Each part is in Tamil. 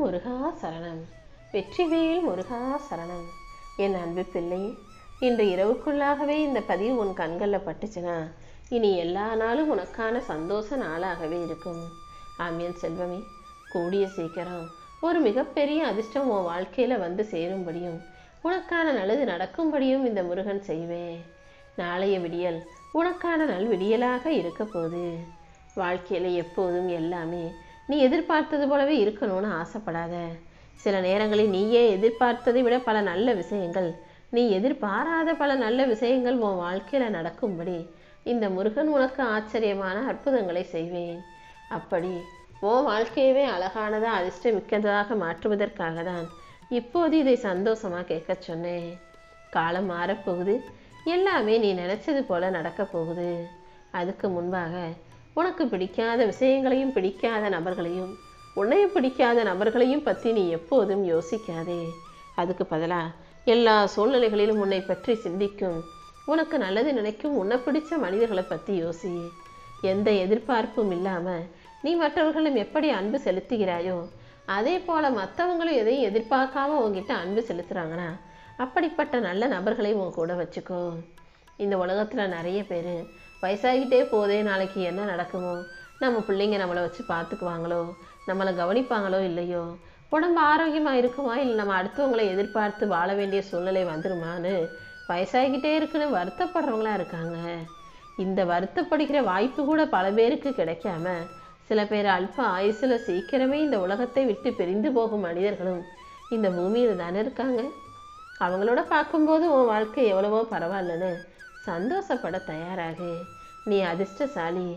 முருகா சரணம். வெற்றிவேல் முருகா சரணம். என் அன்பு பிள்ளை இன்று இரவுக்குள்ளாகவே இந்த பதிவு உன் கண்களில் பட்டுச்சுன்னா இனி எல்லா நாளும் உனக்கான சந்தோஷ நாளாகவே இருக்கும். ஆமியன் செல்வமே கூடிய சீக்கிரம் ஒரு மிகப்பெரிய அதிர்ஷ்டம் உன் வாழ்க்கையில் வந்து சேரும்படியும் உனக்கான நல்லது நடக்கும்படியும் இந்த முருகன் செய்வேன். நாளைய விடியல் உனக்கான நல் விடியலாக இருக்க போகுது. வாழ்க்கையில் எப்போதும் எல்லாமே நீ எதிர்பார்த்தது போலவே இருக்கணும்னு ஆசைப்படாத. சில நேரங்களில் நீயே எதிர்பார்த்ததை விட பல நல்ல விஷயங்கள். நீ எதிர்பாராத பல நல்ல விஷயங்கள் உன் வாழ்க்கையில் நடக்கும்படி. இந்த முருகன் உனக்கு ஆச்சரியமான அற்புதங்களை செய்வேன். அப்படி உன் வாழ்க்கையவே அழகானதாக அதிர்ஷ்டமிக்கதாக மாற்றுவதற்காக தான் இப்போது இதை சந்தோஷமாக கேட்க சொன்னேன். காலம் மாறப்போகுது. எல்லாமே நீ நினைச்சது போல நடக்க போகுது. அதுக்கு முன்பாக உனக்கு பிடிக்காத விஷயங்களையும் பிடிக்காத நபர்களையும் உன்னையும் பிடிக்காத நபர்களையும் பற்றி நீ எப்போதும் யோசிக்காதே. அதுக்கு பதிலாக எல்லா சூழ்நிலைகளிலும் உன்னை பற்றி சிந்திக்கும். உனக்கு நல்லது நினைக்கும் உன்னை பிடிச்ச மனிதர்களை பற்றி யோசி. எந்த எதிர்பார்ப்பும் இல்லாமல் நீ மற்றவர்களும் எப்படி அன்பு செலுத்துகிறாயோ அதே போல் மற்றவங்களும் எதையும் எதிர்பார்க்காம உங்ககிட்ட அன்பு செலுத்துகிறாங்கன்னா அப்படிப்பட்ட நல்ல நபர்களை உன் கூட வச்சுக்கோ. இந்த உலகத்தில் நிறைய பேர் வயசாகிட்டே போதே நாளைக்கு என்ன நடக்குமோ? நம்ம பிள்ளைங்க நம்மளை வச்சு பார்த்துக்குவாங்களோ? நம்மளை கவனிப்பாங்களோ இல்லையோ? உடம்பு ஆரோக்கியமாக இருக்குமா? இல்லை நம்ம அடுத்தவங்களை எதிர்பார்த்து வாழ வேண்டிய சூழ்நிலை வந்துருமான்னு வயசாகிக்கிட்டே இருக்குன்னு வருத்தப்படுறவங்களா இருக்காங்க. இந்த வருத்தப்படுகிற வாய்ப்பு கூட பல பேருக்கு கிடைக்காம சில பேர் அல்ப ஆயுசில் சீக்கிரமே இந்த உலகத்தை விட்டு பிரிந்து போகும் மனிதர்களும் இந்த பூமியில் தானே இருக்காங்க. அவங்களோட பார்க்கும்போது உன் வாழ்க்கை எவ்வளவோ பரவாயில்லன்னு சந்தோஷப்பட தயாராகு. நீ அதிர்ஷ்டசாலி.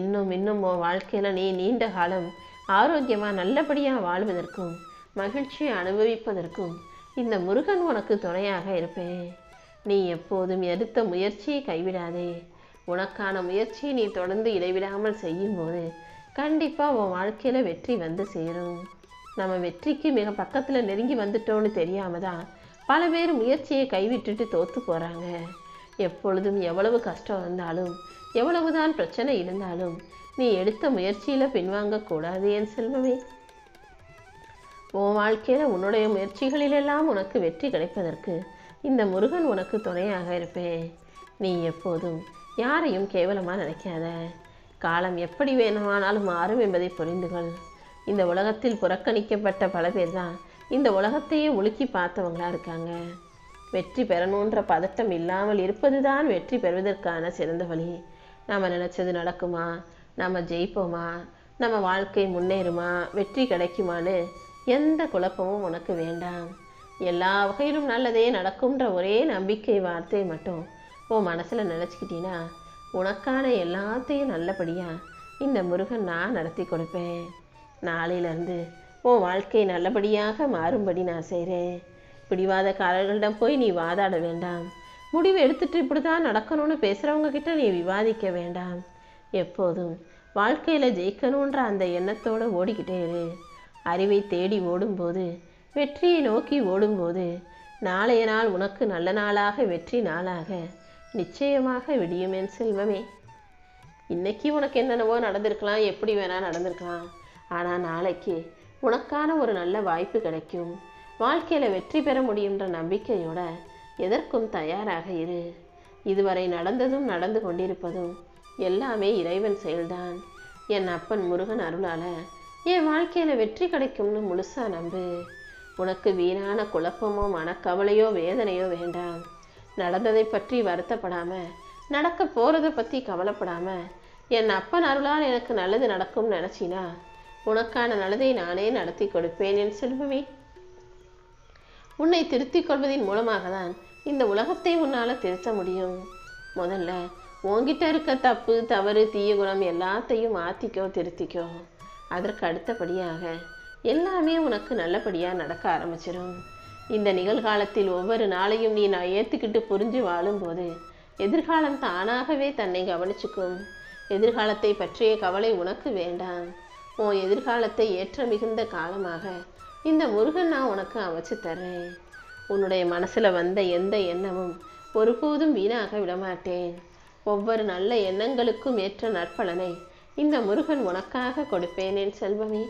இன்னும் இன்னும் உன் வாழ்க்கையில் நீ நீண்ட காலம் ஆரோக்கியமாக நல்லபடியாக வாழ்வதற்கும் மகிழ்ச்சியை அனுபவிப்பதற்கும் இந்த முருகன் உனக்கு துணையாக இருப்பேன். நீ எப்போதும் எடுத்த முயற்சியை கைவிடாதே. உனக்கான முயற்சியை நீ தொடர்ந்து இடைவிடாமல் செய்யும்போது கண்டிப்பாக உன் வாழ்க்கையில் வெற்றி வந்து சேரும். நம்ம வெற்றிக்கு மிக பக்கத்தில் நெருங்கி வந்துட்டோன்னு தெரியாமல் தான் பல பேர் முயற்சியை கைவிட்டுட்டு தோற்று போகிறாங்க எப்பொழுதும் எவ்வளவு கஷ்டம் வந்தாலும் எவ்வளவுதான் பிரச்சனை இருந்தாலும் நீ எடுத்த முயற்சியில் பின்வாங்கக்கூடாது என் செல்வமே. உன் வாழ்க்கையில் உன்னுடைய முயற்சிகளிலெல்லாம் உனக்கு வெற்றி கிடைப்பதற்கு இந்த முருகன் உனக்கு துணையாக இருப்பேன். நீ எப்போதும் யாரையும் கேவலமாக நினைக்காத. காலம் எப்படி வேணுமானாலும் மாறும் என்பதை புரிந்து கொள். இந்த உலகத்தில் புறக்கணிக்கப்பட்ட பல பேர் தான் இந்த உலகத்தையே உலுக்கி பார்த்தவங்களா இருக்காங்க. வெற்றி பெறணுன்ற பதட்டம் இல்லாமல் இருப்பதுதான் வெற்றி பெறுவதற்கான சிறந்த வழி. நம்ம நினச்சது நடக்குமா? நம்ம ஜெயிப்போமா? நம்ம வாழ்க்கை முன்னேறுமா? வெற்றி கிடைக்குமான்னு எந்த குழப்பமும் உனக்கு வேண்டாம். எல்லா வகையிலும் நல்லதே நடக்கும்ன்ற ஒரே நம்பிக்கை வார்த்தை மட்டும் உன் மனசில் நினச்சிக்கிட்டீன்னா உனக்கான எல்லாத்தையும் நல்லபடியாக இந்த முருகன் நான் நடத்தி கொடுப்பேன். நாளையிலேருந்து உன் வாழ்க்கை நல்லபடியாக மாறும்படி நான் செய்கிறேன் பிடிவாதக்காரர்களிடம் போய் நீ வாதாட வேண்டாம். முடிவு எடுத்துட்டு இப்படி தான் நடக்கணும்னு பேசுகிறவங்க கிட்ட நீ விவாதிக்க வேண்டாம். எப்போதும் வாழ்க்கையில் ஜெயிக்கணுன்ற அந்த எண்ணத்தோடு ஓடிக்கிட்டே இரு. அறிவை தேடி ஓடும்போது வெற்றியை நோக்கி ஓடும்போது நாளைய நாள் உனக்கு நல்ல நாளாக வெற்றி நாளாக நிச்சயமாக விடியும் செல்வமே. இன்னைக்கு உனக்கு என்னென்னவோ நடந்திருக்கலாம் எப்படி வேணால் நடந்திருக்கலாம். ஆனால் நாளைக்கு உனக்கான ஒரு நல்ல வாய்ப்பு கிடைக்கும். வாழ்க்கையில் வெற்றி பெற முடியுன்ற நம்பிக்கையோட எதற்கும் தயாராக இரு. இதுவரை நடந்ததும் நடந்து கொண்டிருப்பதும் எல்லாமே இறைவன் செயல்தான். என் அப்பன் முருகன் அருளால என் வாழ்க்கையில் வெற்றி கிடைக்கும்னு முழுசா நம்பு. உனக்கு வீணான குழப்பமோ மனக்கவலையோ வேதனையோ வேண்டாம். நடந்ததை பற்றி வருத்தப்படாம நடக்க போகிறத பற்றி கவலைப்படாம என் அப்பன் அருளால் எனக்கு நல்லது நடக்கும்னு நினச்சினா உனக்கான நல்லதை நானே நடத்தி கொடுப்பேன் என் செல்வமே. உன்னை திருத்திக் கொள்வதன் மூலமாக தான் இந்த உலகத்தை உன்னால் திருத்த முடியும். முதல்ல உன்கிட்ட இருக்க தப்பு தவறு தீய குணம் எல்லாத்தையும் மாற்றிக்கோ திருத்திக்கோ. அதற்கு அடுத்தபடியாக எல்லாமே உனக்கு நல்லபடியாக நடக்க ஆரம்பிச்சிடும் இந்த நிகழ்காலத்தில் ஒவ்வொரு நாளையும் நீ நான் ஏற்றுக்கிட்டு புரிஞ்சு வாழும்போது எதிர்காலம் தானாகவே தன்னை கவனிச்சுக்கும். எதிர்காலத்தை பற்றிய கவலை உனக்கு வேண்டாம். உன் எதிர்காலத்தை ஏற்ற மிகுந்த காலமாக இந்த முருகன் நான் உனக்கு அமைச்சு தர்றேன் உன்னுடைய மனசில் வந்த எந்த எண்ணமும் ஒருபோதும் வீணாக விடமாட்டேன். ஒவ்வொரு நல்ல எண்ணங்களுக்கும் ஏற்ற நற்பலனை இந்த முருகன் உனக்காக கொடுப்பேனேன் செல்வமே.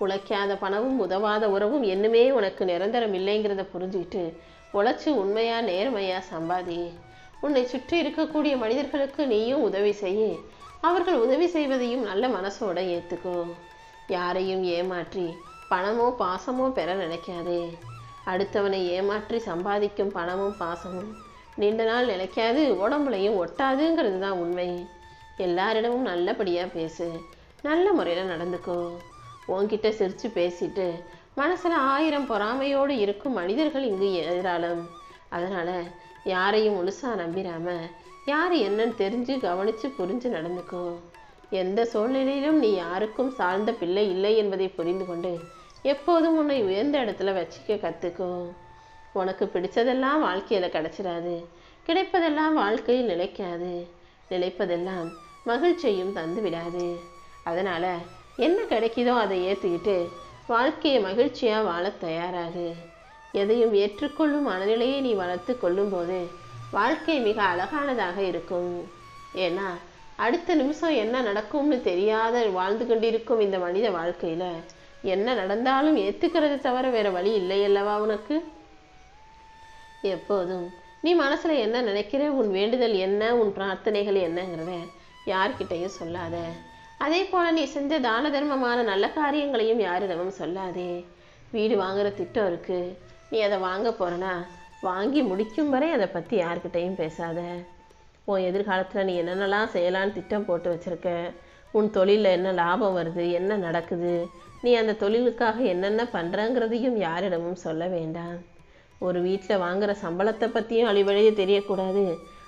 உழைக்காத பணமும் உதவாத உறவும் என்னுமே உனக்கு நிரந்தரம் இல்லைங்கிறத புரிஞ்சுக்கிட்டு உழைச்சி உண்மையா நேர்மையா சம்பாதி. உன்னை சுற்றி இருக்கக்கூடிய மனிதர்களுக்கு நீயும் உதவி செய் அவர்கள் உதவி செய்வதையும் நல்ல மனசோட ஏற்றுக்கும் யாரையும் ஏமாற்றி பணமோ பாசமோ பெற நினைக்காதே. அடுத்தவனை ஏமாற்றி சம்பாதிக்கும் பணமும் பாசமும். நீண்ட நாள் நிலைக்காது உடம்புலையும் ஒட்டாதுங்கிறது தான் உண்மை. எல்லாரிடமும் நல்லபடியாக பேசு. நல்ல முறையில் நடந்துக்கோ. உன்கிட்ட சிரித்து பேசிட்டு மனசில் ஆயிரம் பொறாமையோடு இருக்கும் மனிதர்கள் இங்கு எதிராலும் அதனால் யாரையும் முழுசாக நம்பிராமல் யார் என்னன்னு தெரிஞ்சு கவனித்து புரிஞ்சு நடந்துக்கோ. எந்த சூழ்நிலையிலும் நீ யாருக்கும் சார்ந்த பிள்ளை இல்லை என்பதை புரிந்து கொண்டு எப்போதும் உன்னை உயர்ந்த இடத்துல வச்சுக்க கற்றுக்கோ உனக்கு பிடிச்சதெல்லாம் வாழ்க்கையில் கிடைச்சிடாது கிடைப்பதெல்லாம் வாழ்க்கையில் நிலைக்காது. நிலைப்பதெல்லாம் மகிழ்ச்சியும் தந்து விடாது. அதனால் என்ன கிடைக்குதோ அதை ஏற்றுக்கிட்டு வாழ்க்கையை மகிழ்ச்சியாக வாழ தயாராகு. எதையும் ஏற்றுக்கொள்ளும் மனநிலையை நீ வளர்த்து கொள்ளும்போது வாழ்க்கை மிக அழகானதாக இருக்கும். ஏன்னா அடுத்த நிமிஷம் என்ன நடக்கும்னு தெரியாத வாழ்ந்து கொண்டிருக்கும் இந்த மனித வாழ்க்கையில் என்ன நடந்தாலும் ஏற்றுக்கிறது தவிர வேற வழி இல்லை அல்லவா உனக்கு? எப்போதும். நீ மனசுல என்ன நினைக்கிற? உன் வேண்டுதல் என்ன? உன் பிரார்த்தனைகள் என்னங்கிறத யார்கிட்டையும் சொல்லாத. அதே போல நீ செஞ்ச தான தர்மமான நல்ல காரியங்களையும் யாரிடமும் சொல்லாதே. வீடு வாங்குற திட்டம் இருக்கு. நீ அதை வாங்க போறனா? வாங்கி முடிக்கும் வரை அதை பத்தி யார்கிட்டையும் பேசாத. உன் எதிர்காலத்தில் நீ என்னென்னலாம் செய்யலான்னு திட்டம் போட்டு வச்சுருக்க? உன் தொழிலில் என்ன லாபம் வருது? என்ன நடக்குது? நீ அந்த தொழிலுக்காக என்னென்ன பண்ணுறங்கிறதையும் யாரிடமும் சொல்ல வேண்டாம். ஒரு வீட்டில் வாங்குகிற சம்பளத்தை பற்றியும் அழிவழிய தெரியக்கூடாது.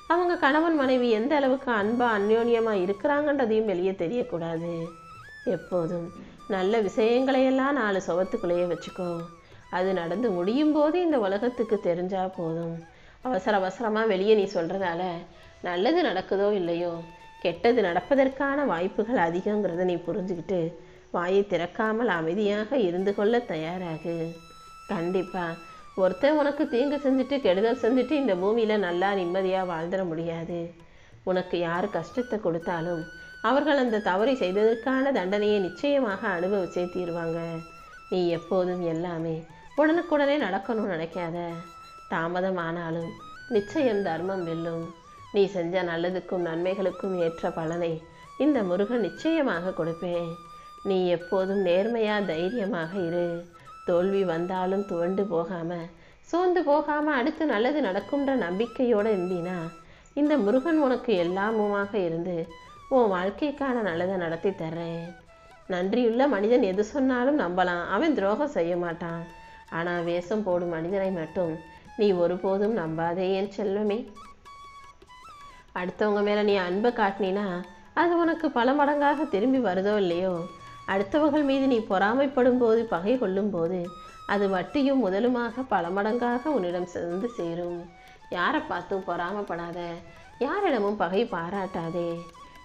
அவங்க கணவன் மனைவி எந்த அளவுக்கு அன்பாக அந்யோன்யமாக இருக்கிறாங்கன்றதையும் வெளியே தெரியக்கூடாது. எப்போதும் நல்ல விஷயங்களையெல்லாம் நாலு சுவத்துக்குள்ளேயே வச்சுக்கோ. அது நடந்து முடியும் போது இந்த உலகத்துக்கு தெரிஞ்சால் போதும். அவசர அவசரமாக வெளியே நீ சொல்கிறதால நல்லது நடக்குதோ இல்லையோ? கெட்டது நடப்பதற்கான வாய்ப்புகள் அதிகங்கிறத நீ புரிஞ்சுக்கிட்டு வாயை திறக்காமல் அமைதியாக இருந்து கொள்ள தயாராகு. கண்டிப்பாக ஒருத்தன் உனக்கு தீங்கு செஞ்சுட்டு கெடுதல் செஞ்சுட்டு இந்த பூமியில் நல்லா நிம்மதியாக வாழ்ந்துட முடியாது. உனக்கு யார் கஷ்டத்தை கொடுத்தாலும் அவர்கள் அந்த தவறை செய்ததற்கான தண்டனையை நிச்சயமாக அனுபவிச்சே தீருவாங்க. நீ எப்போதும் எல்லாமே உடனுக்குடனே நடக்கணும்னு நினைக்காத. தாமதம் ஆனாலும் நிச்சயம் தர்மம் வெல்லும். நீ செஞ்ச நல்லதுக்கும் நன்மைகளுக்கும் ஏற்ற பலனை இந்த முருகன் நிச்சயமாக கொடுப்பேன். நீ எப்போதும் நேர்மையா தைரியமாக இரு. தோல்வி வந்தாலும் துவண்டு போகாம சோர்ந்து போகாம அடுத்து நல்லது நடக்கும்ன்ற நம்பிக்கையோடு இருந்தீனா இந்த முருகன் உனக்கு எல்லாமுமாக இருந்து உன் வாழ்க்கைக்கான நல்லதை நடத்தி தர்றேன். நன்றியுள்ள மனிதன் எது சொன்னாலும் நம்பலாம். அவன் துரோகம் செய்ய மாட்டான். ஆனால் வேஷம் போடும் மனிதனை மட்டும் நீ ஒருபோதும் நம்பாதே என் செல்வமே. அடுத்தவங்க மேலே நீ அன்பை காட்டினா அது உனக்கு பல மடங்காக திரும்பி வருதோ இல்லையோ? அடுத்தவர்கள் மீது நீ பொறாமைப்படும் போது பகை கொள்ளும் போது அது வட்டியும் முதலுமாக பல மடங்காக உன்னிடம் சேர்ந்து சேரும். யாரை பார்த்தும் பொறாமப்படாத யாரிடமும் பகை பாராட்டாதே.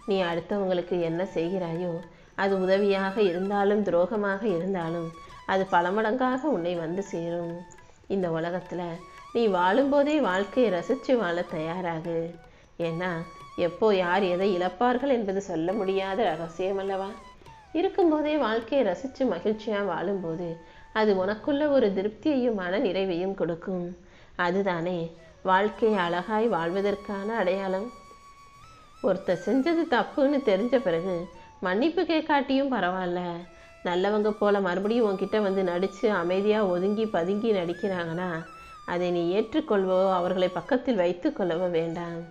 நீ அடுத்தவங்களுக்கு என்ன செய்கிறாயோ அது உதவியாக இருந்தாலும் துரோகமாக இருந்தாலும் அது பல மடங்காக உன்னை வந்து சேரும். இந்த உலகத்தில் நீ வாழும்போதே வாழ்க்கையை ரசித்து வாழ தயாராகு. ஏன்னா எப்போ யார் எதை இழப்பார்கள் என்பது சொல்ல முடியாத ரகசியம் அல்லவா? இருக்கும்போதே வாழ்க்கையை ரசித்து மகிழ்ச்சியாக வாழும்போது அது உனக்குள்ள ஒரு திருப்தியையும் மன நிறைவையும் கொடுக்கும். அதுதானே வாழ்க்கையை அழகாய் வாழ்வதற்கான அடையாளம். ஒருத்தர் செஞ்சது தப்புன்னு தெரிஞ்ச பிறகு மன்னிப்பு கேட்காட்டியும் பரவாயில்ல. நல்லவங்க போல மறுபடியும் உன்கிட்ட வந்து நடித்து அமைதியாக ஒதுங்கி பதுங்கி நடிக்கிறாங்கன்னா அதை நீ ஏற்றுக்கொள்வோ அவர்களை பக்கத்தில் வைத்துக்கொள்ளவோ வேண்டாம்.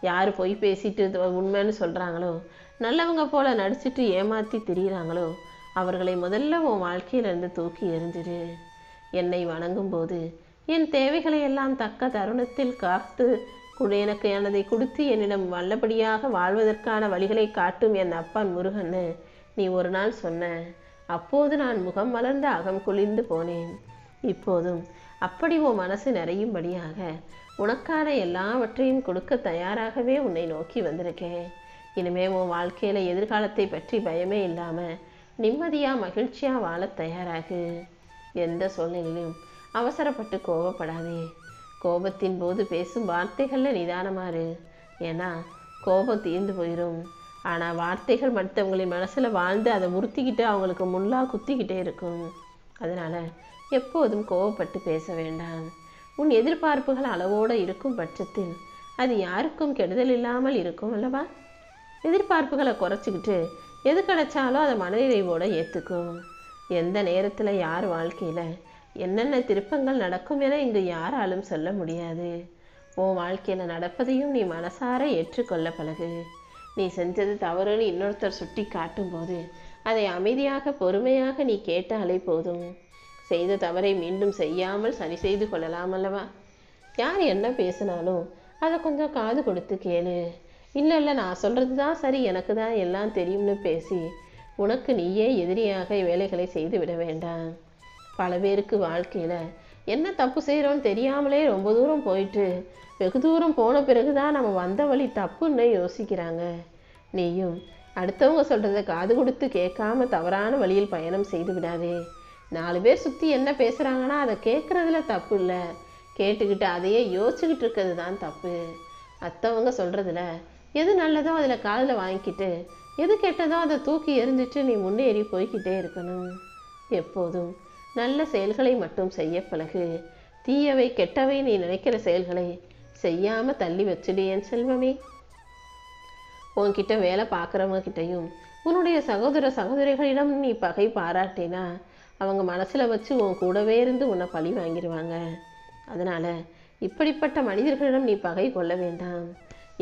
யார் பொய் பேசிட்டு உண்மைன்னு சொல்கிறாங்களோ நல்லவங்க போல நடிச்சிட்டு ஏமாற்றி திரியிறாங்களோ? அவர்களை முதல்ல உன் வாழ்க்கையிலேருந்து தூக்கி எறிஞ்சிடு என்னை வணங்கும் போது என் தேவைகளை எல்லாம் தக்க தருணத்தில் காத்து எனக்கு எனதை கொடுத்து என்னிடம் நல்லபடியாக வாழ்வதற்கான வழிகளை காட்டும் என் அப்பன் முருகன்னு நீ ஒரு நாள் சொன்ன. அப்போது நான் முகம் மலர்ந்து அகம் குளிர்ந்து போனேன். இப்போதும் அப்படி உன் மனசு நிறையும்படியாக உனக்கான எல்லாவற்றையும் கொடுக்க தயாராகவே உன்னை நோக்கி வந்திருக்கேன். இனிமே உன் வாழ்க்கையில் எதிர்காலத்தை பற்றி பயமே இல்லாமல் நிம்மதியாக மகிழ்ச்சியாக வாழ தயாராகு. எந்த சூழ்நிலையிலும் அவசரப்பட்டு கோபப்படாதே. கோபத்தின் போது பேசும் வார்த்தைகளில் நிதானமாறு ஏன்னா கோபம் தீர்ந்து போயிடும் ஆனால் வார்த்தைகள் மற்றவங்களின் மனசில் வாழ்ந்து அதை உறுத்திக்கிட்டு அவங்களுக்கு முள்ளாக குத்திக்கிட்டே இருக்கும். அதனால் எப்போதும் கோவப்பட்டு பேச வேண்டாம். உன் எதிர்பார்ப்புகள் அளவோடு இருக்கும் பட்சத்தில் அது யாருக்கும் கெடுதல் இல்லாமல் இருக்கும் அல்லவா? எதிர்பார்ப்புகளை குறைச்சிக்கிட்டு எது கிடைச்சாலும் அதை மனநிறைவோடு ஏற்றுக்கும் எந்த நேரத்தில் யார் வாழ்க்கையில் என்னென்ன திருப்பங்கள் நடக்கும் என இங்கு யாராலும் சொல்ல முடியாது. உன் வாழ்க்கையில் நடப்பதையும் நீ மனசார ஏற்றுக்கொள்ள பழகு. நீ செஞ்சது தவறுன்னு இன்னொருத்தர் சுட்டி காட்டும்போது அதை அமைதியாக பொறுமையாக நீ கேட்டாலே போதும். செய்த தவறை மீண்டும் செய்யாமல் சரி செய்து கொள்ளலாம் அல்லவா? யார் என்ன பேசினாலும் அதை கொஞ்சம் காது கொடுத்து கேளு. இல்லை இல்லை நான் சொல்கிறது தான் சரி எனக்கு தான் எல்லாம் தெரியும்னு பேசி உனக்கு நீயே எதிரியாக வேலைகளை செய்து விட வேண்டாம். பல பேருக்கு வாழ்க்கையில் என்ன தப்பு செய்கிறோன்னு தெரியாமலே ரொம்ப தூரம் போயிட்டு வெகு தூரம் போன பிறகு தான் நம்ம வந்த வழி தப்புன்னு யோசிக்கிறாங்க. நீயும் அடுத்தவங்க சொல்கிறத காது கொடுத்து கேட்காம தவறான வழியில் பயணம் செய்து விடாதே. நாலு பேர் சுற்றி என்ன பேசுகிறாங்கன்னா அதை கேட்குறதுல தப்பு இல்லை. கேட்டுக்கிட்டு அதையே யோசிச்சுக்கிட்டு இருக்கிறது தான் தப்பு. அத்தவங்க சொல்கிறதுல எது நல்லதோ அதில் காதில் வாங்கிக்கிட்டு எது கெட்டதோ அதை தூக்கி எறிஞ்சிட்டு நீ முன்னேறி போய்கிட்டே இருக்கணும். எப்போதும் நல்ல செயல்களை மட்டும் செய்ய பழகு. தீயவை கெட்டவை நீ நினைக்கிற செயல்களை செய்யாமல் தள்ளி வச்சுடு என் செல்வமே. உன்கிட்ட வேலை பார்க்குறவங்க கிட்டையும் உன்னுடைய சகோதர சகோதரிகளிடம் நீ பகை பாராட்டினா அவங்க மனசில் வச்சு உன் கூடவே இருந்து உன்னை பழி வாங்கிடுவாங்க அதனால் இப்படிப்பட்ட மனிதர்களிடம் நீ பகை கொள்ள வேண்டாம்.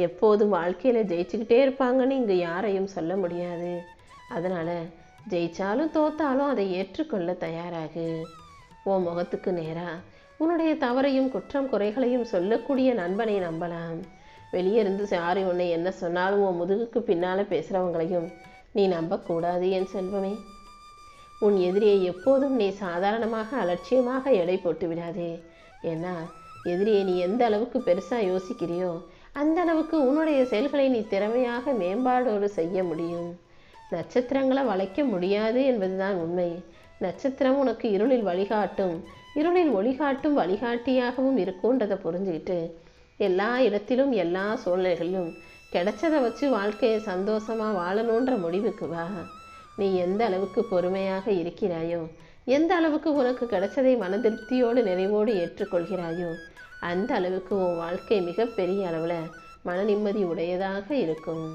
எப்போதும் வாழ்க்கையில் ஜெயிச்சுக்கிட்டே இருப்பாங்கன்னு இங்கே யாரையும் சொல்ல முடியாது. அதனால் ஜெயிச்சாலும் தோத்தாலும் அதை ஏற்றுக்கொள்ள தயாராகு. உன் முகத்துக்கு நேராக உன்னுடைய தவறையும் குற்றம் குறைகளையும் சொல்லக்கூடிய நண்பனை நம்பலாம். வெளியே இருந்து யாரு உன்னை என்ன சொன்னாலும் உன் முதுகுக்கு பின்னால் பேசுகிறவங்களையும் நீ நம்பக்கூடாது என் செல்வமே. உன் எதிரியை எப்போதும் நீ சாதாரணமாக அலட்சியமாக எடை போட்டு விடாதே. ஏன்னா எதிரியை நீ எந்த அளவுக்கு பெருசாக யோசிக்கிறியோ அந்த அளவுக்கு உன்னுடைய செயல்களை நீ திறமையாக மேம்பாடோடு செய்ய முடியும். நட்சத்திரங்களை வளைக்க முடியாது என்பதுதான் உண்மை. நட்சத்திரம் உனக்கு இருளில் வழிகாட்டும் இருளில் ஒளிகாட்டும் வழிகாட்டியாகவும் இருக்கும்ன்றதை புரிஞ்சுக்கிட்டு எல்லா இடத்திலும் எல்லா சூழ்நிலைகளிலும் கிடைச்சதை வச்சு வாழ்க்கையை சந்தோஷமாக வாழணுன்ற முடிவுக்கு வா. நீ எந்த அளவுக்கு பொறுமையாக இருக்கிறாயோ எந்த அளவுக்கு உனக்கு கிடைச்சதை மன திருப்தியோடு நிறைவோடு ஏற்றுக்கொள்கிறாயோ அந்த அளவுக்கு உன் வாழ்க்கை மிகப்பெரிய அளவில் மன நிம்மதி உடையதாக இருக்கும்.